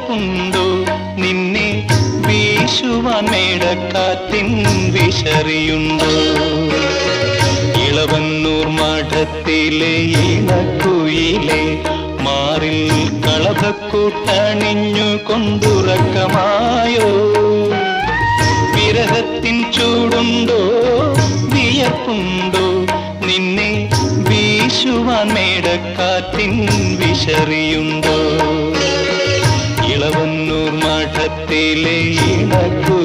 വിയർപ്പുണ്ടോ നിന്നെ വീശുവാൻ മേടക്കാറ്റിൻ വിശറിയുണ്ടോ. ഇളവന്നൂർ മഠത്തിലെ ഇളക്കുയിലെ മാറിൽ കളഭക്കൂട്ടണിഞ്ഞു കൊണ്ടുറക്കമായോ? വിരഹത്തിൻ ചൂടുണ്ടോ? വിയർപ്പുണ്ടോ? നിന്നെ വീശുവാൻ മേടക്കാത്തിൻ വിശറിയുണ്ടോ. உள்ளத்திலே எனக்கு